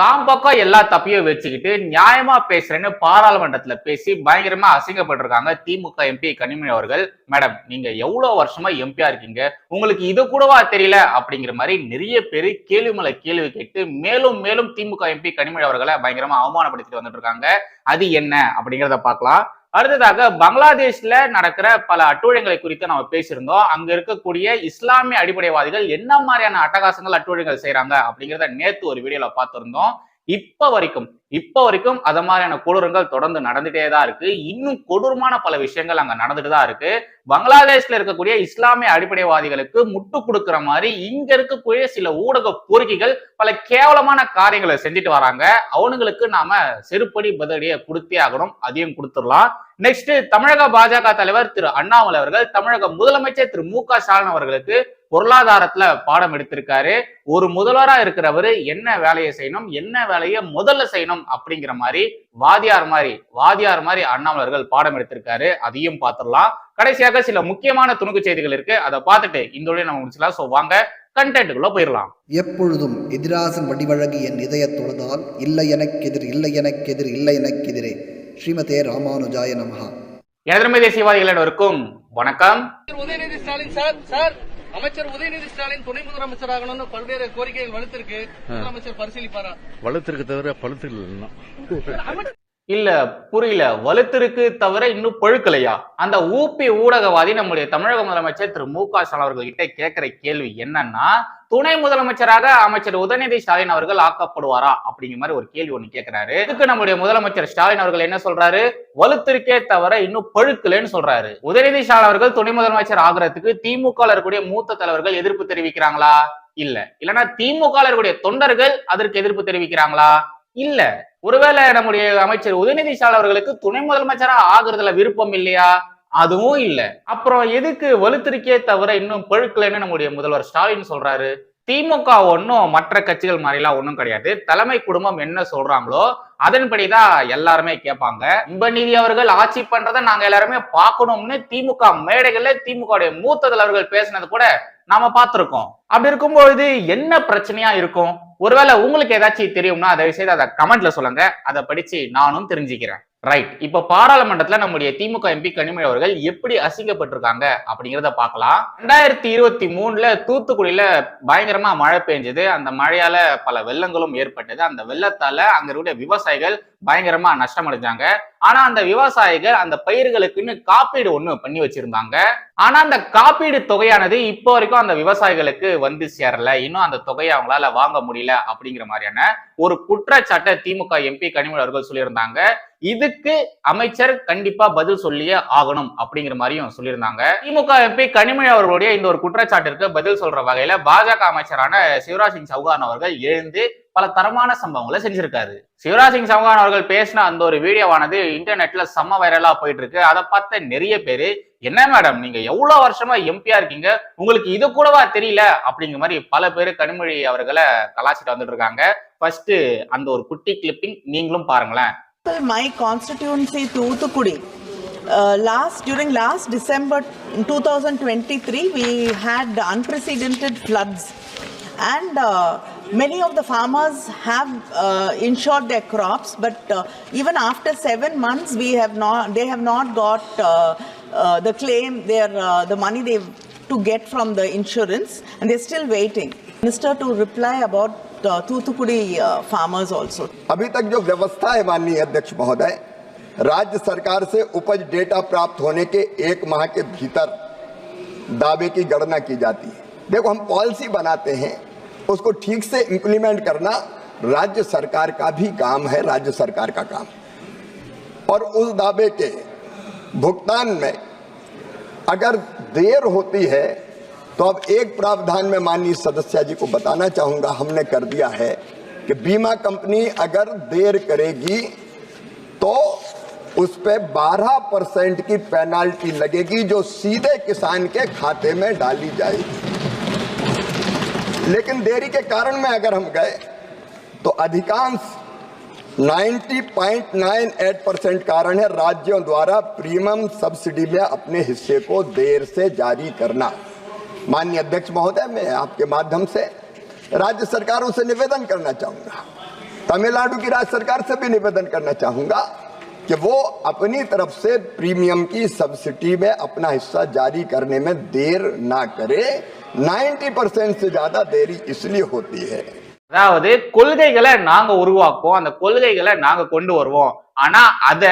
தாம் பக்கம் எல்லா தப்பையும் வச்சுக்கிட்டு நியாயமா பேசுறேன்னு பாராளுமன்றத்துல பேசி பயங்கரமா அசிங்கப்பட்டிருக்காங்க திமுக எம்பி கனிமொழி அவர்கள். மேடம் நீங்க எவ்வளவு வருஷமா எம்பியா இருக்கீங்க? உங்களுக்கு இது கூடவா தெரியல? அப்படிங்கிற மாதிரி நிறைய பேர் கேள்வி மேல கேள்வி கேட்டு மேலும் மேலும் திமுக எம்பி கனிமொழி அவர்களை பயங்கரமா அவமானப்படுத்திட்டு வந்துட்டு இருக்காங்க. அது என்ன அப்படிங்கிறத பார்க்கலாம். அடுத்ததாக பங்களாதேஷ்ல நடக்கிற பல அட்டூழியங்களை குறித்து நம்ம பேசியிருந்தோம். அங்க இருக்கக்கூடிய இஸ்லாமிய அடிப்படைவாதிகள் என்ன மாதிரியான அட்டகாசங்கள் அட்டூழியங்கள் செய்றாங்க அப்படிங்கிறத நேத்து ஒரு வீடியோல பார்த்திருந்தோம். இப்ப வரைக்கும் இப்ப வரைக்கும் அத மாதிரியான கொடூரங்கள் தொடர்ந்து நடந்துட்டே தான் இருக்கு. இன்னும் கொடூரமான பல விஷயங்கள் அங்க நடந்துட்டு தான் இருக்கு. பங்களாதேஷ்ல இருக்கக்கூடிய இஸ்லாமிய அடிப்படைவாதிகளுக்கு முட்டு கொடுக்கிற மாதிரி இங்க இருக்கக்கூடிய சில ஊடக பொறுக்கிகள் பல கேவலமான காரியங்களை செஞ்சுட்டு வராங்க. அவனுங்களுக்கு நாம செருப்படி பதிலடியை கொடுத்தே ஆகணும். அதையும் கொடுத்துடலாம். நெக்ஸ்ட் தமிழக பாஜக தலைவர் திரு அண்ணாமலை அவர்கள் தமிழக முதலமைச்சர் திரு மு க ஸ்டாலின் அவர்களுக்கு பொருளாதாரத்துல பாடம் எடுத்திருக்காரு. ஒரு முதல்வரா இருக்கிறவரு என்ன வேலையை செய்யணும் என்ன வேலையை முதல்ல செய்யணும் அப்படிங்கிற மாதிரி வாதியார் மாதிரி வாதியார் மாதிரி அண்ணாமலர்கள் பாடம் எடுத்திருக்காரு. அதையும் பார்த்துடலாம். கடைசியாக சில முக்கியமான துணுக்கு செய்திகள் இருக்கு. அதை பார்த்துட்டு இந்த உடைய நம்ம முடிச்சலாம் ஸோ வாங்க கண்டென்ட்டுக்குள்ள போயிடலாம். எப்பொழுதும் எதிராசன் வடிவழகு என் இதய தொழுதால் இல்லை எனக்கெதிர் இல்லை எனக்கெதிர் இல்லை எனக்கெதிரே ஸ்ரீமதே ராமானுஜாய நமஹா. எதிர்மை தேசியவாதிகள் அனைவருக்கும் வணக்கம். உதயநிதி ஸ்டாலின் சார் சார் அமைச்சர் உதயநிதி ஸ்டாலின் துணை முதலமைச்சர் ஆகணும்னு பல்வேறு கோரிக்கைகள் வலுத்திருக்கு. முதலமைச்சர் பரிசீலிப்பாரா? வலுத்திருக்கு தவிர பழுத்து இல்ல புரியல. வலுத்திருக்கு தவிர இன்னும் பழுக்கலையா? அந்த ஊபி ஊடகவாதி நம்முடைய தமிழக முதலமைச்சர் திரு மு க ஸ்டாலின் அவர்கள்கிட்ட கேட்கிற கேள்வி என்னன்னா துணை முதலமைச்சராக அமைச்சர் உதயநிதி ஸ்டாலின் அவர்கள் ஆக்கப்படுவாரா? அப்படிங்கிற மாதிரி ஒரு கேள்வி ஒண்ணு கேட்கிறாரு. இதுக்கு நம்முடைய முதலமைச்சர் ஸ்டாலின் அவர்கள் என்ன சொல்றாரு? வலுத்திருக்கே தவிர இன்னும் பழுக்கலைன்னு சொல்றாரு. உதயநிதி ஸ்டாலின் அவர்கள் துணை முதலமைச்சர் ஆகுறதுக்கு திமுக இருக்கக்கூடிய மூத்த தலைவர்கள் எதிர்ப்பு தெரிவிக்கிறாங்களா? இல்ல. இல்லைன்னா திமுக இருக்கக்கூடிய தொண்டர்கள் அதற்கு எதிர்ப்பு தெரிவிக்கிறாங்களா? இல்ல. ஒருவேளை நம்முடைய அமைச்சர் உதயநிதி ஸ்டாலின் அவர்களுக்கு துணை முதலமைச்சரா ஆகுறதுல விருப்பம் இல்லையா? அதுவும் இல்ல. அப்புறம் எதுக்கு வலுத்திருக்கே தவிர இன்னும் பழுக்கலைன்னு நம்முடைய முதல்வர் ஸ்டாலின் சொல்றாரு. திமுக ஒன்றும் மற்ற கட்சிகள் மாதிரிலாம் ஒன்றும் கிடையாது. தலைமை குடும்பம் என்ன சொல்றாங்களோ அதன்படிதான் எல்லாருமே கேட்பாங்க. இன்பநிதி அவர்கள் ஆட்சி பண்றதை நாங்க எல்லாருமே பார்க்கணும்னு திமுக மேடைகள்ல திமுக உடைய மூத்த தலைவர்கள் பேசினது கூட நாம பார்த்திருக்கோம். அப்படி இருக்கும்பொழுது என்ன பிரச்சனையா இருக்கும்? ஒருவேளை உங்களுக்கு ஏதாச்சும் தெரியும்னா தயவு செய்து அதை கமெண்ட்ல சொல்லுங்க. அதை படிச்சு நானும் தெரிஞ்சுக்கிறேன். ரைட் இப்ப பாராளுமன்றத்துல நம்முடைய திமுக எம்பி கனிமொழி அவர்கள் எப்படி அசிங்கப்பட்டிருக்காங்க அப்படிங்கிறத பார்க்கலாம். ரெண்டாயிரத்தி இருபத்தி மூணுல தூத்துக்குடியில பயங்கரமா மழை பெஞ்சது. அந்த மழையால பல வெள்ளங்களும் ஏற்பட்டது. அந்த வெள்ளத்தால அங்க இருக்கிற விவசாயிகள் பயங்கரமா நஷ்டம் அடைஞ்சாங்க ஆனா அந்த விவசாயிகள் அந்த பயிர்களுக்குன்னு காப்பீடு ஒண்ணு பண்ணி வச்சிருந்தாங்க. ஆனா அந்த காப்பீடு தொகையானது இப்போ வரைக்கும் அந்த விவசாயிகளுக்கு வந்து சேரல. இன்னும் அந்த தொகையை அவங்களால வாங்க முடியல அப்படிங்கிற மாதிரியான ஒரு குற்றச்சாட்டை திமுக எம்பி கனிமொழி அவர்கள் சொல்லியிருந்தாங்க. இதுக்கு அமைச்சர் கண்டிப்பா பதில் சொல்லியே ஆகணும் அப்படிங்கிற மாதிரியும் சொல்லியிருந்தாங்க. திமுக எம்பி கனிமொழி அவர்களுடைய இந்த ஒரு குற்றச்சாட்டிற்கு பதில் சொல்ற வகையில பாஜக அமைச்சரான சிவராஜ் சிங் சௌகான் அவர்கள் எழுந்து பல தரமான சம்பவங்களை செஞ்சிருக்காரு. சிவராஜ் சிங் சௌகான் அவர்கள் பேசின அந்த ஒரு வீடியோவானது இன்டர்நெட்ல செம்ம வைரலா போயிட்டு இருக்கு அதை பார்த்த நிறைய பேரு என்ன மேடம் நீங்க எவ்வளவு வருஷமா எம்பியா இருக்கீங்க? உங்களுக்கு இது கூடவா தெரியல? அப்படிங்கிற மாதிரி பல பேர் கனிமொழி அவர்களை கலாச்சிட்டு வந்துட்டு இருக்காங்க. ஃபர்ஸ்ட் அந்த ஒரு குட்டி கிளிப்பிங் நீங்களும் பாருங்களேன். My constituency Toothukudi. Uh, last during last December 2023, we had unprecedented floods, and uh, many of the farmers have uh, insured their crops. But uh, even after seven months, we have not they have not got uh, uh, the claim their the money they to get from the insurance, and they're still waiting. Minister to reply about Toothukudi farmers also. अभी तक जो व्यवस्था है माननीय अध्यक्ष महोदय, राज्य सरकार से उपज डेटा प्राप्त होने के एक माह के भीतर दावे की गणना की जाती है देखो, हम पॉलिसी बनाते हैं, उसको ठीक से इम्प्लीमेंट करना राज्य सरकार का भी काम है, राज्य सरकार का काम और उस दावे के भुगतान में अगर देर होती है तो अब एक प्रावधान में माननीय सदस्य जी को बताना चाहूँगा, हमने कर दिया है कि बीमा कंपनी अगर देर करेगी तो उस पर 12 परसेंट की पेनाल्टी लगेगी जो सीधे किसान के खाते में डाली जाएगी। लेकिन देरी के कारण में अगर हम गए तो अधिकांश 90.98 परसेंट कारण है राज्यों द्वारा प्रीमियम सब्सिडी में अपने हिस्से को देर से जारी करना। माननीय अध्यक्ष महोदय मैं आपके माध्यम से राज्य सरकारों से निवेदन करना चाहूंगा तमिलनाडु की राज्य सरकार से भी निवेदन करना चाहूंगा कि वो अपनी तरफ से प्रीमियम की सब्सिडी में अपना हिस्सा जारी करने में देर ना करे 90 परसेंट से ज्यादा देरी इसलिए होती है அதாவது கொள்கைகளை நாங்க உருவாக்குவோம் அந்த கொள்கைகளை நாங்க கொண்டு வருவோம் ஆனா அத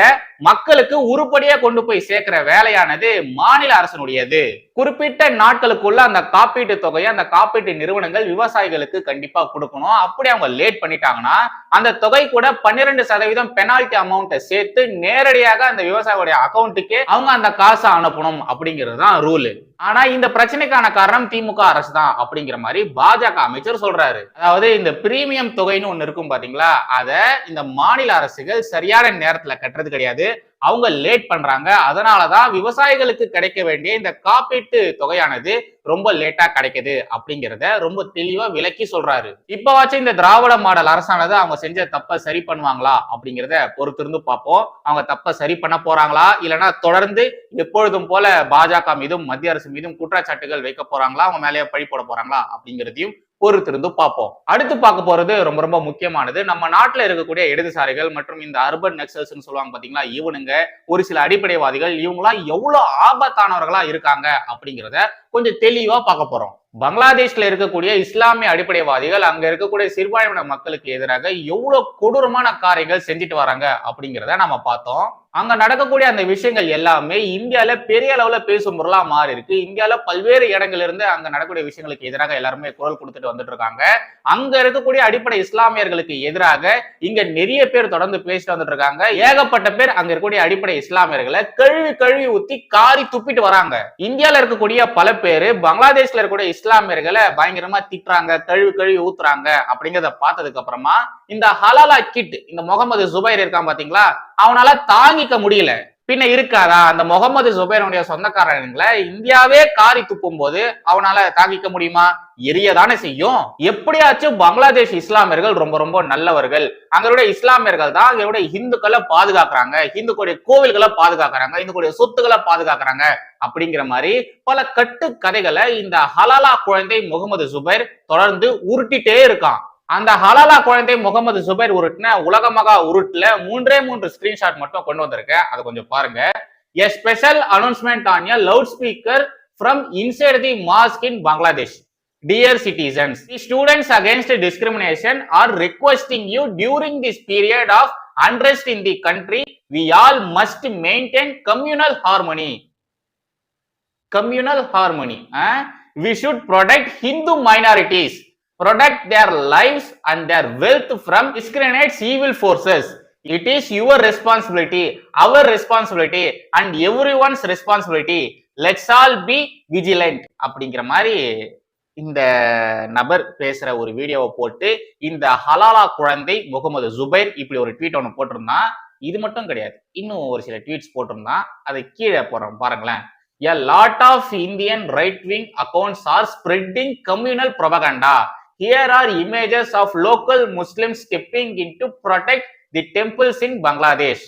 மக்களுக்கு உருப்படியா கொண்டு போய் சேர்க்கிற வேலையானது மாநில அரசனுடையது. குறிப்பிட்ட நாட்களுக்குள்ள அந்த காப்பீட்டு தொகையை அந்த காப்பீட்டு நிறுவனங்கள் விவசாயிகளுக்கு கண்டிப்பா கொடுக்கணும். அப்படி அவங்க லேட் பண்ணிட்டாங்கன்னா அந்த தொகை கூட பன்னிரெண்டு சதவீதம் பெனால்டி அமௌண்ட்டை சேர்த்து நேரடியாக அந்த விவசாயியோட அக்கௌண்ட்டுக்கே அவங்க அந்த காசை அனுப்பணும் அப்படிங்கிறது தான் ரூல் ஆனா இந்த பிரச்சனைக்கான காரணம் திமுக அரசு தான் அப்படிங்கிற மாதிரி பாஜக அமைச்சர் சொல்றாரு. அதாவது இந்த பிரீமியம் தொகைன்னு ஒண்ணு இருக்கும் பாத்தீங்களா? அத இந்த மாநில அரசுகள் சரியான நேரத்துல கட்டுறது கிடையாது. அவங்க லேட் பண்றாங்க. அதனாலதான் விவசாயிகளுக்கு கிடைக்க வேண்டிய இந்த காப்பீட்டு தொகையானது ரொம்ப லேட்டா கிடைக்குது அப்படிங்கிறத ரொம்ப தெளிவா விளக்கி சொல்றாரு. இப்பவாச்சும் இந்த திராவிட மாடல் அரசானது அவங்க செஞ்ச தப்ப சரி பண்ணுவாங்களா அப்படிங்கிறத பொறுத்திருந்து பார்ப்போம். அவங்க தப்ப சரி பண்ண போறாங்களா? இல்லைன்னா தொடர்ந்து எப்பொழுதும் போல பாஜக மீதும் மத்திய அரசு மீதும் குற்றச்சாட்டுகள் வைக்க போறாங்களா? அவங்க மேலேயே பழி போட போறாங்களா? அப்படிங்கிறதையும் பொறுத்திருந்து பார்ப்போம். அடுத்து பார்க்க போறது ரொம்ப ரொம்ப முக்கியமானது. நம்ம நாட்டில் இருக்கக்கூடிய இடதுசாரிகள் மற்றும் இந்த அர்பன் நக்சல்ஸ்னு சொல்லுவாங்க பாத்தீங்களா? இவனுங்க ஒரு சில அடிப்படைவாதிகள் இவங்களாம் எவ்வளவு ஆபத்தானவர்களா இருக்காங்க அப்படிங்கிறத கொஞ்சம் தெளிவா பார்க்க போறோம். பங்களாதேஷ்ல இருக்கக்கூடிய இஸ்லாமிய அடிப்படைவாதிகள் அங்க இருக்கக்கூடிய சிறுபான்மையின மக்களுக்கு எதிராக எவ்வளவு கொடூரமான காரியங்கள் செஞ்சுட்டு வராங்க அப்படிங்கிறத நம்ம பார்த்தோம். அங்க நடக்கக்கூடிய அந்த விஷயங்கள் எல்லாமே இந்தியால பெரிய அளவுல பேசும் பொருளா மாறி இருக்கு. இந்தியால பல்வேறு இடங்கள்ல இருந்து அங்க நடக்கக்கூடிய விஷயங்களுக்கு எதிராக எல்லாருமே குரல் கொடுத்துட்டு வந்துட்டு இருக்காங்க அங்க இருக்கக்கூடிய அடிப்படை இஸ்லாமியர்களுக்கு எதிராக இங்க நிறைய பேர் தொடர்ந்து பேசிட்டு வந்துட்டு இருக்காங்க ஏகப்பட்ட பேர் அங்க இருக்கக்கூடிய அடிப்படை இஸ்லாமியர்களை கழுவி கழுவி ஊத்தி காரி துப்பிட்டு வராங்க. இந்தியால இருக்கக்கூடிய பல பேர் பங்களாதேஷ்ல இருக்கக்கூடிய இஸ்லாமியர்களை பயங்கரமா திட்டுறாங்க கழுவி கழுவி ஊத்துறாங்க அப்படிங்கிறத பார்த்ததுக்கு அப்புறமா இந்த ஹலாலா கிட் இந்த முகமது ஜுபைர் இருக்கான் பாத்தீங்களா? அவனால தாங்கிக்க முடியல. பின்ன இருக்காதா அந்த முகமது ஜுபைருடைய சொந்தக்காரங்களை இந்தியாவே காரி துப்பும் போது அவனால தாங்கிக்க முடியுமா? எரியதானே செய்யும். எப்படியாச்சும் பங்களாதேஷ் இஸ்லாமியர்கள் ரொம்ப ரொம்ப நல்லவர்கள். அங்களுடைய இஸ்லாமியர்கள் தான் அங்களுடைய இந்துக்களை பாதுகாக்கிறாங்க. இந்துக்களுடைய கோவில்களை பாதுகாக்கிறாங்க. இந்துக்களுடைய சொத்துக்களை பாதுகாக்கிறாங்க. அப்படிங்கிற மாதிரி பல கட்டு கதைகளை இந்த ஹலாலா குழந்தை முகமது ஜுபைர் தொடர்ந்து உருட்டிட்டே இருக்கான். அந்த ஹலாலா குழந்தை முகமது சுபைர் உருட்டுன உலகமகா உருட்டுல மூன்றே மூன்று ஸ்கிரீன்ஷாட் மட்டும் கொண்டு வந்திருக்கேன் அதை கொஞ்சம் பாருங்க. A special announcement on a loudspeaker from inside the mosque in Bangladesh dear citizens the students against discrimination are requesting you during this period of unrest in the country. We all must maintain communal harmony. Communal harmony eh? we should protect hindu minorities. Protect their lives and their wealth from discriminates evil forces. It is your responsibility, our responsibility, and everyone's responsibility. Let's all be vigilant அப்படிங்கிற மாதிரி இந்த நபர் பேசுற ஒரு வீடியோவை போட்டு இந்த ஹலாலா குழந்தை முகமது ஜுபைர் இப்படி ஒரு ட்வீட் ஒன்று போட்டிருந்தான் இது மட்டும் கிடையாது இன்னும் ஒரு சில ட்வீட்ஸ் போட்டிருந்தான் அதை கீழே போடுறோம் பாருங்களேன் a lot of Indian right wing accounts are spreading communal propaganda Here are images of local Muslims stepping in to protect the temples in Bangladesh.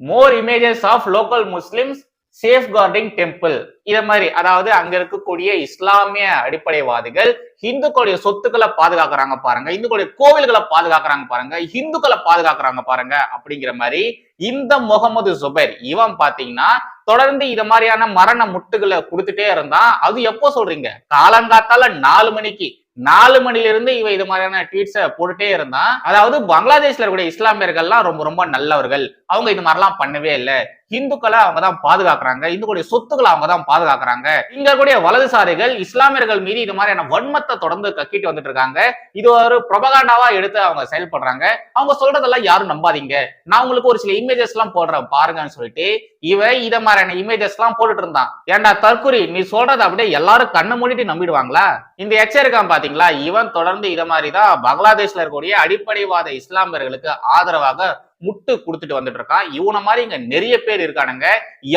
More images of local Muslims safeguarding temple இத மாதிரி அதாவது அங்க இருக்கக்கூடிய இஸ்லாமிய அடிப்படைவாதிகள் இந்துக்களுடைய சொத்துக்களை பாதுகாக்கிறாங்க பாருங்க இந்துக்களுடைய கோவில்களை பாதுகாக்கிறாங்க பாருங்க இந்துக்களை பாதுகாக்கிறாங்க பாருங்க அப்படிங்கிற மாதிரி இந்த முகமது ஜுபைர் இவன் பாத்தீங்கன்னா தொடர்ந்து இது மாதிரியான மரண முட்டுகளை கொடுத்துட்டே இருந்தான் அது எப்போ சொல்றீங்க? காலங்காத்தால நாலு மணிக்கு. நாலு மணில இருந்து இவன் இது மாதிரியான ட்வீட்ஸை போட்டுட்டே இருந்தான் அதாவது பங்களாதேஷ்ல இருக்கக்கூடிய இஸ்லாமியர்கள்லாம் ரொம்ப ரொம்ப நல்லவர்கள். அவங்க இது மாதிரிலாம் பண்ணவே இல்லை. இந்துக்களை அவங்க தான் பாதுகாக்கிறாங்க. இந்துக்களுடைய சொத்துக்களை அவங்க தான் பாதுகாக்கிறாங்க. இங்க கூடிய வலதுசாரிகள் இஸ்லாமியர்கள் மீது இது மாதிரியான வன்மத்தை தொடர்ந்து கக்கிட்டு வந்துட்டு இருக்காங்க இது ஒரு ப்ரொபகாண்டாவா எடுத்து அவங்க செயல்படுறாங்க. அவங்க சொல்றதெல்லாம் யாரும் நம்பாதீங்க. நான் உங்களுக்கு ஒரு சில இமேஜஸ் எல்லாம் போடுறேன் பாருங்கன்னு சொல்லிட்டு இவன் இத மாதிரியான இமேஜஸ் எல்லாம் போட்டுட்டு இருந்தான். ஏன்டா தற்குறி நீ சொல்றது அப்படியே எல்லாரும் கண்ணை மூடிட்டு நம்பிடுவாங்களா? இந்த எச்சரிக்கான் பாத்தீங்களா? இவன் தொடர்ந்து இத மாதிரிதான் பங்களாதேஷ்ல இருக்கக்கூடிய அடிப்படைவாத இஸ்லாமியர்களுக்கு ஆதரவாக முட்டு கொடுத்துட்டு வந்துட்டு இருக்கான் இவனை மாதிரி இங்க நிறைய பேர் இருக்கானுங்க.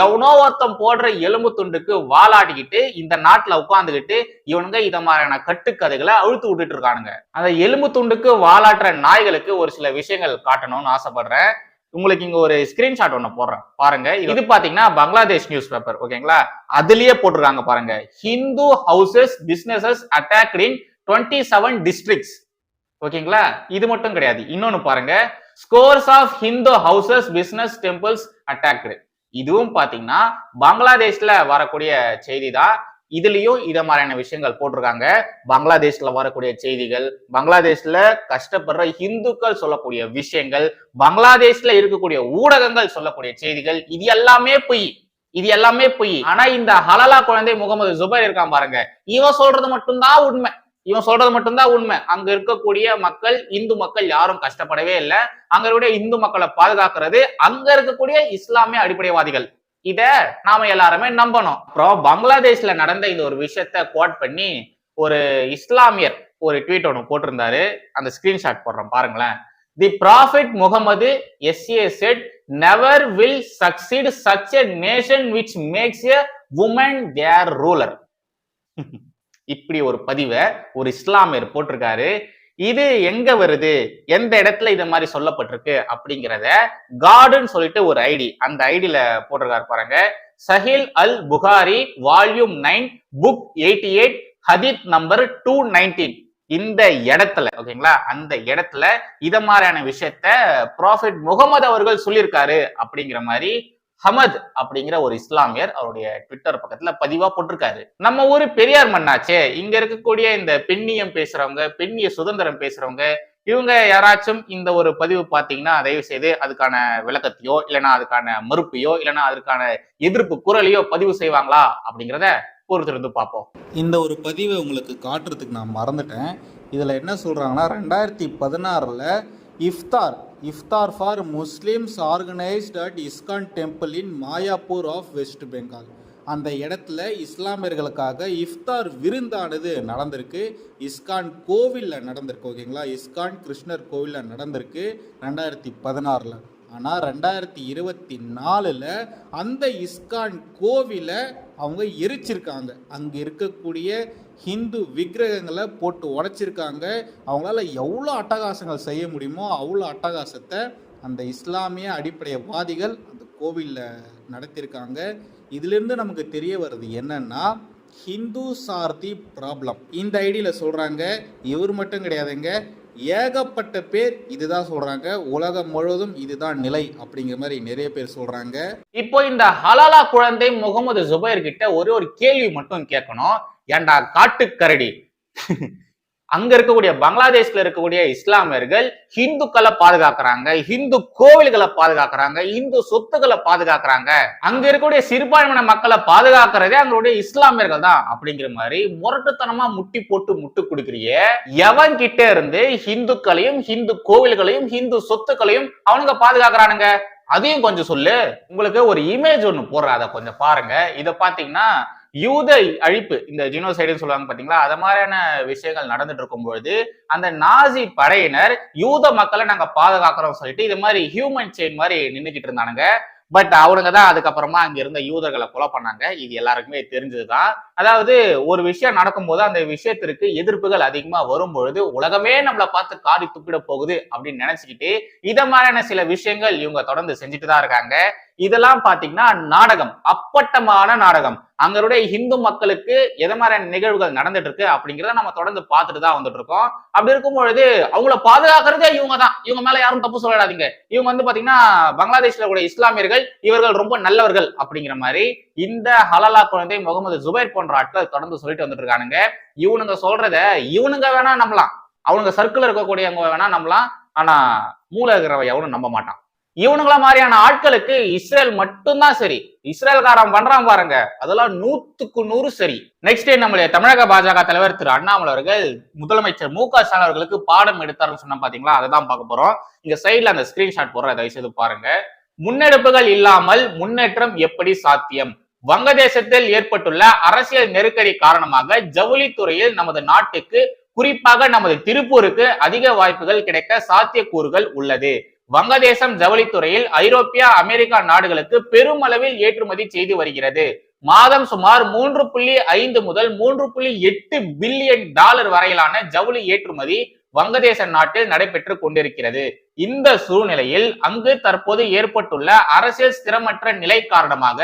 எவனோ ஒருத்தம் போடுற எலும்பு துண்டுக்கு வாலாடிக்கிட்டு இந்த நாட்டுல உட்காந்துக்கிட்டு இவனுங்க இத மாதிரியான கட்டுக்கதைகளை அழுத்து விட்டுட்டு இருக்கானுங்க. அந்த எலும்பு துண்டுக்கு வாலாட்டுற நாய்களுக்கு ஒரு சில விஷயங்கள் காட்டணும்னு ஆசைப்படுறேன். உங்களுக்கு இங்க ஒரு ஸ்கிரீன்ஷாட் ஒண்ணு போடுறேன். பாருங்க. இது பாத்தீங்கன்னா பங்களாதேஷ் நியூஸ் பேப்பர் ஓகேங்களா அதுலயே போட்டிருக்காங்க பாருங்க. Hindu houses businesses attacked in twenty seven districts ஓகேங்களா இது மட்டும் கிடையாது. இன்னொன்னு பாருங்க. Scores of Hindu houses business temples attacked இதுவும் பாத்தீங்கன்னா பங்களாதேஷ்ல வரக்கூடிய செய்தி தான் இதுலயும் இத மாதிரியான விஷயங்கள் போட்டிருக்காங்க. பங்களாதேஷ்ல வரக்கூடிய செய்திகள் பங்களாதேஷ்ல கஷ்டப்படுற இந்துக்கள் சொல்லக்கூடிய விஷயங்கள் பங்களாதேஷ்ல இருக்கக்கூடிய ஊடகங்கள் சொல்லக்கூடிய செய்திகள் இது எல்லாமே பொய். இது எல்லாமே பொய். ஆனா இந்த ஹலலா குழந்தை முகமது ஜுபைர் இருக்கான் பாருங்க. இவன் சொல்றது மட்டும்தான் உண்மை. இவன் சொல்றது மட்டும்தான் உண்மை. அங்க இருக்கக்கூடிய மக்கள் இந்து மக்கள் யாரும் கஷ்டப்படவே இல்லை. அங்க இருக்கக்கூடிய இந்து மக்களை பாதுகாக்கிறது அங்க இருக்கக்கூடிய இஸ்லாமிய அடிப்படைவாதிகள். இத நாம எல்லாருமே நம்பணும். அப்புறம் பங்களாதேஷ்ல நடந்த இந்த ஒரு விஷயத்த கோட் பண்ணி ஒரு இஸ்லாமியர் ஒரு ட்வீட் ஒன்று போட்டிருந்தாரு. அந்த ஸ்கிரீன்ஷாட் போடுறோம் பாருங்களேன். The prophet Muhammad SA said never will succeed such a nation which makes a woman their ruler இப்படி ஒரு பதிவை ஒரு இஸ்லாமியர் போட்டிருக்காரு. இது எங்க வருது? எந்த இடத்துல இது மாதிரி சொல்லப்பட்டிருக்கு? அப்படிங்கிறத கார்டுன்னு சொல்லிட்டு ஒரு ஐடி அந்த ஐடியில போட்டிருக்காரு பாருங்க. Sahih al Bukhari volume nine book eighty eight hadith number two nineteen. இந்த இடத்துல ஓகேங்களா? அந்த இடத்துல இத மாதிரியான விஷயத்த ப்ராஃபிட் முகமது அவர்கள் சொல்லியிருக்காரு அப்படிங்கிற மாதிரி ஹமத் அப்படிங்கிற ஒரு இஸ்லாமியர் அவருடைய ட்விட்டர் பக்கத்துல பதிவா போட்டிருக்காரு. நம்ம ஊரு பெரியார் மண்ணாச்சே. இங்க இருக்கக்கூடிய இந்த பெண்ணியம் பேசுறவங்க பெண்ணிய சுதந்திரம் பேசுறவங்க இவங்க யாராச்சும் இந்த ஒரு பதிவு பார்த்தீங்கன்னா தயவு செய்து அதுக்கான விளக்கத்தையோ இல்லைன்னா அதுக்கான மறுப்பையோ இல்லைன்னா அதுக்கான எதிர்ப்பு குரலையோ பதிவு செய்வாங்களா அப்படிங்கிறத பொறுத்திருந்து பார்ப்போம். இந்த ஒரு பதிவை உங்களுக்கு காட்டுறதுக்கு நான் மறந்துட்டேன். இதில் என்ன சொல்கிறாங்கன்னா ரெண்டாயிரத்தி பதினாறில் iftar iftar for Muslims organised at ISKCON temple in Mayapur of West Bengal அந்த இடத்துல இஸ்லாமியர்களுக்காக இஃப்தார் விருந்தானது நடந்திருக்கு. இஸ்கான் கோவிலில் நடந்திருக்கு ஓகேங்களா? இஸ்கான் கிருஷ்ணர் கோவிலில் நடந்திருக்கு ரெண்டாயிரத்தி பதினாறில். ஆனால் ரெண்டாயிரத்தி இருபத்தி நாலில் அந்த இஸ்கான் கோவிலை அவங்க எரிச்சிருக்காங்க. அங்கே இருக்கக்கூடிய ஹிந்து விக்கிரகங்களை போட்டு உடைச்சிருக்காங்க. அவங்களால எவ்வளோ அட்டகாசங்கள் செய்ய முடியுமோ அவ்வளோ அட்டகாசத்தை அந்த இஸ்லாமிய அடிப்படைவாதிகள் அந்த கோவிலில் நடத்தியிருக்காங்க இதிலிருந்து நமக்கு தெரிய வருது என்னன்னா ஹிந்து சார்தி ப்ராப்ளம் இந்த ஐடியில் சொல்கிறாங்க இவர் மட்டும் கிடையாதுங்க ஏகப்பட்ட பேர் இதுதான் சொல்றாங்க. உலகம் முழுவதும் இதுதான் நிலை அப்படிங்கிற மாதிரி நிறைய பேர் சொல்றாங்க. இப்போ இந்த ஹலாலா குழந்தை முகமது ஜுபைர் கிட்ட ஒரே ஒரு கேள்வி மட்டும் கேட்கணும். ஏன்டா காட்டுக்கரடி? அங்க இருக்கக்கூடிய பங்களாதேஷ்ல இருக்கக்கூடிய இஸ்லாமியர்கள் ஹிந்துக்களை பாதுகாக்கிறாங்க ஹிந்து கோவில்களை பாதுகாக்கிறாங்க இந்து சொத்துக்களை பாதுகாக்கிறாங்க. அங்க இருக்கக்கூடிய சிறுபான்மையின மக்களை பாதுகாக்கிறதே அங்களுடைய இஸ்லாமியர்கள் தான் அப்படிங்கிற மாதிரி முரட்டுத்தனமா முட்டி போட்டு முட்டு கொடுக்கிறிய எவன் கிட்ட இருந்து ஹிந்துக்களையும் ஹிந்து கோவில்களையும் ஹிந்து சொத்துக்களையும் அவனுங்க பாதுகாக்கிறானுங்க? அதையும் கொஞ்சம் சொல்லு. உங்களுக்கு ஒரு இமேஜ் ஒண்ணு போடுற அதை கொஞ்சம் பாருங்க. இதை பாத்தீங்கன்னா யூத அழிப்பு இந்த ஜினோசைடுன்னு சொல்லுவாங்க பாத்தீங்களா? அது மாதிரியான விஷயங்கள் நடந்துட்டு இருக்கும்பொழுது அந்த நாசி படையினர் யூத மக்களை நாங்க பாதுகாக்கிறோம் சொல்லிட்டு இது மாதிரி ஹியூமன் செயின் மாதிரி நின்றுக்கிட்டு இருந்தானுங்க. பட் அவனுங்க தான் அதுக்கப்புறமா அங்க இருந்த யூதர்களை கொலை பண்ணாங்க. இது எல்லாருக்குமே தெரிஞ்சதுதான். அதாவது ஒரு விஷயம் நடக்கும்போது அந்த விஷயத்திற்கு எதிர்ப்புகள் அதிகமா வரும்பொழுது உலகமே நம்மளை பார்த்து காரி துப்பிட போகுது அப்படின்னு நினைச்சுக்கிட்டு இத மாதிரியான சில விஷயங்கள் இவங்க தொடர்ந்து செஞ்சுட்டு தான் இருக்காங்க. இதெல்லாம் பாத்தீங்கன்னா நாடகம் அப்பட்டமான நாடகம். அங்களுடைய இந்து மக்களுக்கு எத மாதிரியான நிகழ்வுகள் நடந்துட்டு இருக்கு அப்படிங்கிறத நம்ம தொடர்ந்து பார்த்துட்டு தான் வந்துட்டு இருக்கோம் அப்படி இருக்கும் பொழுது அவங்கள பாதுகாக்கிறதே இவங்க தான். இவங்க மேல யாரும் தப்பு சொல்லிடாதீங்க இவங்க வந்து பாத்தீங்கன்னா பங்களாதேஷ்ல கூட இஸ்லாமியர்கள் இவர்கள் ரொம்ப நல்லவர்கள் அப்படிங்கிற மாதிரி இந்த ஹலலா குழந்தை முகமது ஜுபைர் போன்ற ஆட்கள் தொடர்ந்து சொல்லிட்டு வந்துட்டு இருக்கானுங்க இவனுங்க சொல்றத இவனுங்க வேணா நம்பலாம். அவனுங்க சர்க்கிள் இருக்கக்கூடியவங்க வேணா நம்பலாம். ஆனா மூல இருக்கிறவன் எவனும் நம்ப மாட்டான். இவனுங்கள மாதிரியான ஆட்களுக்கு இஸ்ரேல் மட்டும்தான் சரி. இஸ்ரேல்காரன் பண்றான் பாருங்க. அதெல்லாம் நூத்துக்கு நூறு சரி. நெக்ஸ்ட் டே நம்மளுடைய தமிழக பாஜக தலைவர் திரு அண்ணாமலை அவர்கள் முதலமைச்சர் மு க ஸ்டாலின் அவர்களுக்கு பாடம் எடுத்தாருன்னு சொன்னா பாத்தீங்களா? அதை தான் பார்க்க போறோம். இங்க சைட்ல அந்த ஸ்கிரீன்ஷாட் போடுற தயவு செய்து பாருங்க. முன்னெடுப்புகள் இல்லாமல் முன்னேற்றம் எப்படி சாத்தியம்? வங்கதேசத்தில் ஏற்பட்டுள்ள அரசியல் நெருக்கடி காரணமாக ஜவுளித்துறையில் நமது நாட்டுக்கு குறிப்பாக நமது திருப்பூருக்கு அதிக வாய்ப்புகள் கிடைக்க சாத்தியக்கூறுகள் உள்ளது. வங்கதேசம் ஜவுளித்துறையில் ஐரோப்பியா அமெரிக்கா நாடுகளுக்கு பெருமளவில் ஏற்றுமதி செய்து வருகிறது. மாதம் சுமார் மூன்று புள்ளி ஐந்து முதல் மூன்று புள்ளி எட்டு பில்லியன் டாலர் வரையிலான ஜவுளி ஏற்றுமதி வங்கதேச நாட்டில் நடைபெற்று கொண்டிருக்கிறது. இந்த சூழ்நிலையில் அங்கு தற்போது ஏற்பட்டுள்ள அரசியல் ஸ்திரமற்ற நிலை காரணமாக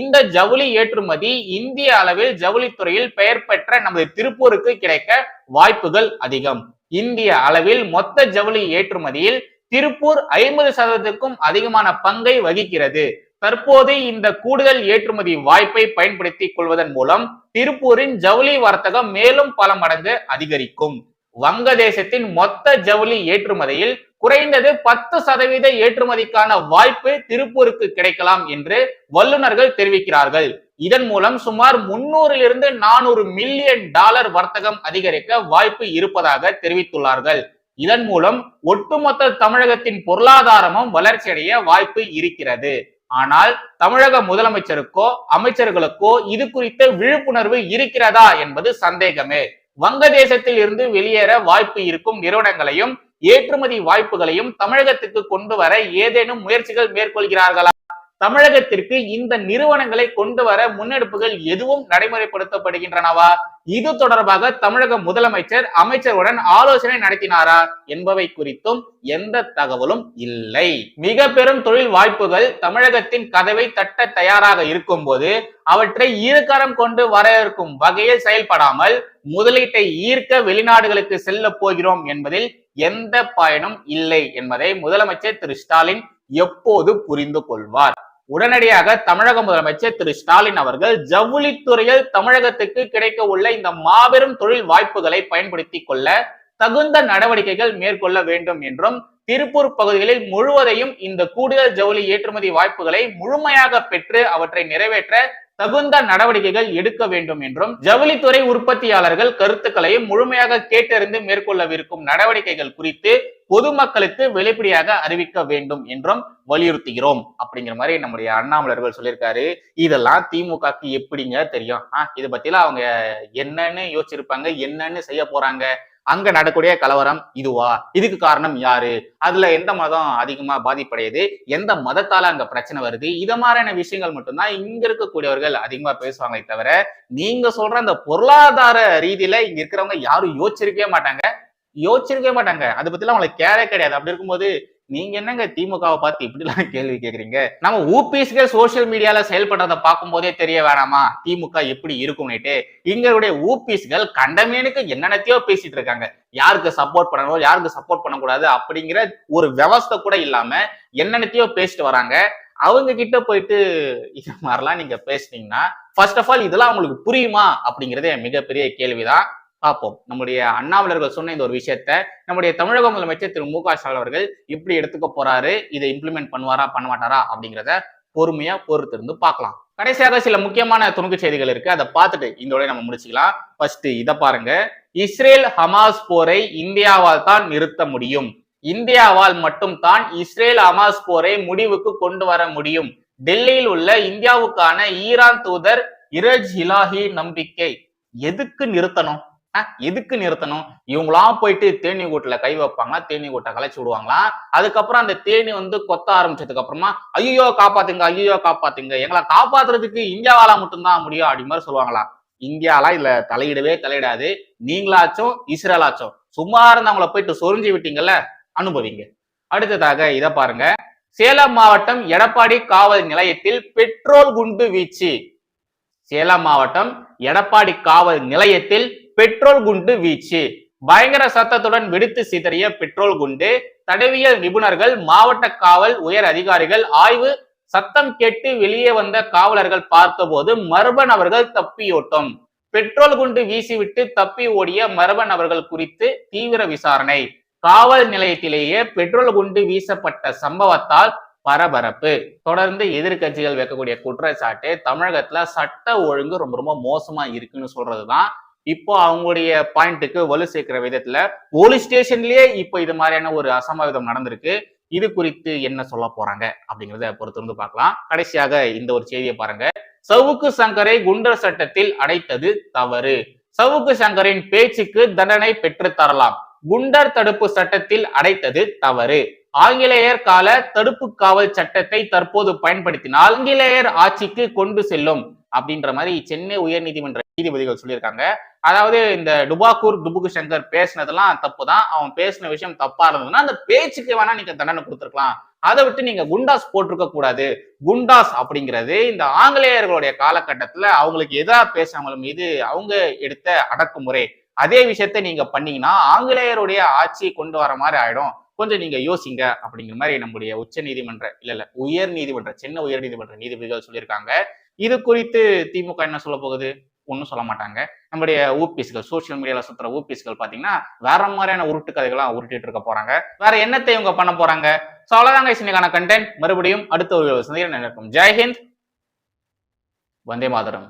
இந்த ஜவுளி ஏற்றுமதி இந்திய அளவில் ஜவுளித்துறையில் பெயர் பெற்ற நமது திருப்பூருக்கு கிடைக்க வாய்ப்புகள் அதிகம். இந்திய அளவில் மொத்த ஜவுளி ஏற்றுமதியில் திருப்பூர் ஐம்பது சதவீதத்துக்கும் அதிகமான பங்கை வகிக்கிறது. தற்போது இந்த கூடுதல் ஏற்றுமதி வாய்ப்பை பயன்படுத்திக் கொள்வதன் மூலம் திருப்பூரின் ஜவுளி வர்த்தகம் மேலும் பல மடங்கு அதிகரிக்கும். வங்கதேசத்தின் மொத்த ஜவுளி ஏற்றுமதியில் குறைந்தது பத்து சதவீத ஏற்றுமதிக்கான வாய்ப்பு திருப்பூருக்கு கிடைக்கலாம் என்று வல்லுநர்கள் தெரிவிக்கிறார்கள். இதன் மூலம் சுமார் முன்னூறிலிருந்து நானூறு மில்லியன் டாலர் வர்த்தகம் அதிகரிக்க வாய்ப்பு இருப்பதாக தெரிவித்துள்ளார்கள். இதன் மூலம் ஒட்டுமொத்த தமிழகத்தின் பொருளாதாரமும் வளர்ச்சியடைய வாய்ப்பு இருக்கிறது. ஆனால் தமிழக முதலமைச்சருக்கோ அமைச்சர்களுக்கோ இது குறித்த விழிப்புணர்வு இருக்கிறதா என்பது சந்தேகமே. வங்கதேசத்தில் இருந்து வெளியேற வாய்ப்பு இருக்கும் நிறுவனங்களையும் ஏற்றுமதி வாய்ப்புகளையும் தமிழகத்துக்கு கொண்டு வர ஏதேனும் முயற்சிகள் மேற்கொள்கிறார்களா? தமிழகத்திற்கு இந்த நிறுவனங்களை கொண்டு வர முன்னெடுப்புகள் எதுவும் நடைமுறைப்படுத்தப்படுகின்றனவா? இது தொடர்பாக தமிழக முதலமைச்சர் அமைச்சருடன் ஆலோசனை நடத்தினாரா என்பவை குறித்தும் எந்த தகவலும் இல்லை. மிக பெரும் தொழில் வாய்ப்புகள் தமிழகத்தின் கதவை தட்ட தயாராக இருக்கும் போது அவற்றை ஈர்க்கரம் கொண்டு வரவேற்கும் வகையில் செயல்படாமல் முதலீட்டை ஈர்க்க வெளிநாடுகளுக்கு செல்ல போகிறோம் என்பதில் எந்த பயனும் இல்லை என்பதை முதலமைச்சர் திரு ஸ்டாலின் எப்போது புரிந்து கொள்வார்? உடனடியாக தமிழக முதலமைச்சர் திரு ஸ்டாலின் அவர்கள் ஜவுளித்துறையில் தமிழகத்துக்கு கிடைக்க உள்ள இந்த மாபெரும் தொழில் வாய்ப்புகளை பயன்படுத்திக் கொள்ள தகுந்த நடவடிக்கைகள் மேற்கொள்ள வேண்டும் என்றும் திருப்பூர் பகுதிகளில் முழுவதையும் இந்த கூடுதல் ஜவுளி ஏற்றுமதி வாய்ப்புகளை முழுமையாக பெற்று அவற்றை நிறைவேற்ற தகுந்த நடவடிக்கைகள் எடுக்க வேண்டும் என்றும் ஜவுளித்துறை உற்பத்தியாளர்கள் கருத்துக்களையும் முழுமையாக கேட்டறிந்து மேற்கொள்ளவிருக்கும் நடவடிக்கைகள் குறித்து பொதுமக்களுக்கு வெளிப்படையாக அறிவிக்க வேண்டும் என்றும் வலியுறுத்துகிறோம். அப்படிங்கிற மாதிரி நம்முடைய அண்ணாமலர்கள் சொல்லியிருக்காரு. இதெல்லாம் திமுகக்கு எப்படிங்க தெரியும்? ஆஹ் இதை பத்திலாம் அவங்க என்னன்னு யோசிச்சிருப்பாங்க. என்னன்னு செய்ய போறாங்க. அங்க நடக்கூடிய கலவரம் இதுவா? இதுக்கு காரணம் யாரு? அதுல எந்த மதம் அதிகமா பாதிப்படையுது? எந்த மதத்தால அங்க பிரச்சனை வருது? இத மாதிரியான விஷயங்கள் மட்டும்தான் இங்க இருக்கக்கூடியவர்கள் அதிகமா பேசுவாங்களே தவிர நீங்க சொல்ற அந்த பொருளாதார ரீதியில இங்க இருக்கிறவங்க யாரும் யோசிச்சிருக்கவே மாட்டாங்க. யோசிச்சிருக்கவே மாட்டாங்க. அதை பத்திலாம் அவங்களுக்கு கேரே கிடையாது. அப்படி இருக்கும்போது நீங்க என்னங்க திமுகவை பார்த்து இப்படி எல்லாம் கேள்வி கேக்குறீங்க? நம்ம ஊபிஸ்கள் சோசியல் மீடியால செயல்படுறத பார்க்கும் போதே தெரிய வேணாமா? திமுக எப்படி இருக்கும்னுட்டு இங்களுடைய ஊபிஸ்கள் கண்டமேனுக்கு என்னென்னத்தையோ பேசிட்டு இருக்காங்க. யாருக்கு சப்போர்ட் பண்ணணும் யாருக்கு சப்போர்ட் பண்ணக்கூடாது அப்படிங்கிற ஒரு விவஸ்தை கூட இல்லாம என்னென்னத்தையோ பேசிட்டு வராங்க. அவங்க கிட்ட போயிட்டு இது மாதிரிலாம் நீங்க பேசுனீங்கன்னா ஃபர்ஸ்ட் ஆஃப் ஆல் இதெல்லாம் அவங்களுக்கு புரியுமா? அப்படிங்கறதே மிகப்பெரிய கேள்விதான். பார்ப்போம். நம்முடைய அண்ணாமலர்கள் சொன்ன இந்த ஒரு விஷயத்த நம்முடைய தமிழக முதலமைச்சர் திரு மு க ஸ்டாலின் அவர்கள் எப்படி எடுத்துக்க போறாரு இதை இம்ப்ளிமெண்ட் பண்ணுவாரா பண்ண மாட்டாரா அப்படிங்கிறத பொறுமையா பொறுத்திருந்து பார்க்கலாம். கடைசியாக சில முக்கியமான துணுக்கு செய்திகள் இருக்கு. அதை பார்த்துட்டு இதோட நம்ம முடிச்சுக்கலாம். ஃபர்ஸ்ட் இதை பாருங்க. இஸ்ரேல் ஹமாஸ் போரை இந்தியாவால் தான் நிறுத்த முடியும். இந்தியாவால் மட்டும் தான் இஸ்ரேல் ஹமாஸ் போரை முடிவுக்கு கொண்டு வர முடியும். டெல்லியில் உள்ள இந்தியாவுக்கான ஈரான் தூதர் இரஜ் இலாஹி நம்பிக்கை எதுக்கு நிறுத்தணும்? எதுக்கு நிறுத்தணும்? இவங்களாம் போயிட்டு தேனி கூட்டுல கை வைப்பாங்களா? தேனி கூட்டை கலைச்சு விடுவாங்களா? அதுக்கப்புறம் அந்த தேனி வந்து கொத்த ஆரம்பிச்சதுக்கு அப்புறமா ஐயோ காப்பாத்துங்க ஐயோ காப்பாத்துங்க. எங்களை காப்பாத்துறதுக்கு இந்தியாவால மட்டும்தான் முடியும் அப்படி மாதிரி சொல்லுவாங்களா இந்தியாலாம் இதுல தலையிடவே தலையிடாது. நீங்களாச்சும் இஸ்ரேலாச்சும் சும்மா இருந்தவங்கள போயிட்டு சொரிஞ்சு விட்டீங்கல்ல அனுபவிங்க. அடுத்ததாக இத பாருங்க. சேலம் மாவட்டம் எடப்பாடி காவல் நிலையத்தில் பெட்ரோல் குண்டு வீச்சு. சேலம் மாவட்டம் எடப்பாடி காவல் நிலையத்தில் பெட்ரோல் குண்டு வீச்சு. பயங்கர சத்தத்துடன் வெடித்து சிதறிய பெட்ரோல் குண்டு. தடவியல் நிபுணர்கள் மாவட்ட காவல் உயர் அதிகாரிகள் ஆய்வு. சத்தம் கேட்டு வெளியே வந்த காவலர்கள் பார்த்தபோது மர்பன் அவர்கள் தப்பியோட்டம். பெட்ரோல் குண்டு வீசிவிட்டு தப்பி ஓடிய மர்பன் அவர்கள் குறித்து தீவிர விசாரணை. காவல் நிலையத்திலேயே பெட்ரோல் குண்டு வீசப்பட்ட சம்பவத்தால் பரபரப்பு. தொடர்ந்து எதிர்க்கட்சிகள் வைக்கக்கூடிய குற்றச்சாட்டு தமிழகத்துல சட்ட ஒழுங்கு ரொம்ப ரொம்ப மோசமா இருக்குன்னு சொல்றதுதான் இப்போ அவங்களுடைய பாயிண்ட்டுக்கு வலு சேர்க்கிற விதத்துல போலீஸ் ஸ்டேஷன்லயே இப்போ இது மாதிரியான ஒரு அசம்பாவிதம் நடந்திருக்கு. இது குறித்து என்ன சொல்ல போறாங்க அப்படிங்கறத பொறுத்து வந்து பார்க்கலாம். கடைசியாக இந்த ஒரு செய்தியை பாருங்க. சவுக்கு சங்கரை குண்டர் சட்டத்தில் அடைத்தது தவறு. சவுக்கு சங்கரின் பேச்சுக்கு தண்டனை பெற்று தரலாம். குண்டர் தடுப்பு சட்டத்தில் அடைத்தது தவறு. ஆங்கிலேயர் கால தடுப்பு காவல் சட்டத்தை தற்போது பயன்படுத்தினால் ஆங்கிலேயர் ஆட்சிக்கு கொண்டு செல்லும். அப்படின்ற மாதிரி சென்னை உயர்நீதிமன்ற நீதிபதிகள் சொல்லியிருக்காங்க. அதாவது இந்த டுபாக்கூர் டுபுக்கு சங்கர் பேசினதெல்லாம் தப்பு தான் அவன் பேசின விஷயம் தப்பா இருந்ததுன்னா அந்த பேச்சுக்கு வேணா நீங்க தண்டனை கொடுத்துருக்கலாம். அதை விட்டு நீங்க குண்டாஸ் போட்டிருக்க கூடாது. குண்டாஸ் அப்படிங்கிறது இந்த ஆங்கிலேயர்களுடைய காலகட்டத்துல அவங்களுக்கு எதிராக பேசுறவங்க மீது அவங்க எடுத்த அடக்குமுறை. அதே விஷயத்த நீங்க பண்ணீங்கன்னா ஆங்கிலேயருடைய ஆட்சியை கொண்டு வர மாதிரி ஆயிடும். கொஞ்சம் நீங்க யோசிங்க அப்படிங்கிற மாதிரி நம்முடைய உச்ச நீதிமன்ற இல்ல இல்ல உயர் நீதிமன்ற சின்ன உயர் நீதிமன்ற நீதிபதிகள் சொல்லியிருக்காங்க. இது குறித்து திமுக என்ன சொல்ல போகுது? ஒன்றும் சொல்ல மாட்டாங்க. நம்முடைய ஊபிஸ்கள் சோசியல் மீடியாவில் சுற்றுற ஊபிஸ்கள் பார்த்தீங்கன்னா வேற மாதிரியான உருட்டு கதைகளாக உருட்டிட்டு இருக்க போறாங்க. வேற என்னத்தை இவங்க பண்ண போறாங்க? ஸோ அவ்வளோதாங்க இன்னைக்கான கண்டென்ட் மறுபடியும் அடுத்த ஒரு சந்தையில் நடக்கும் ஜெய்ஹிந்த் வந்தே மாதரம்.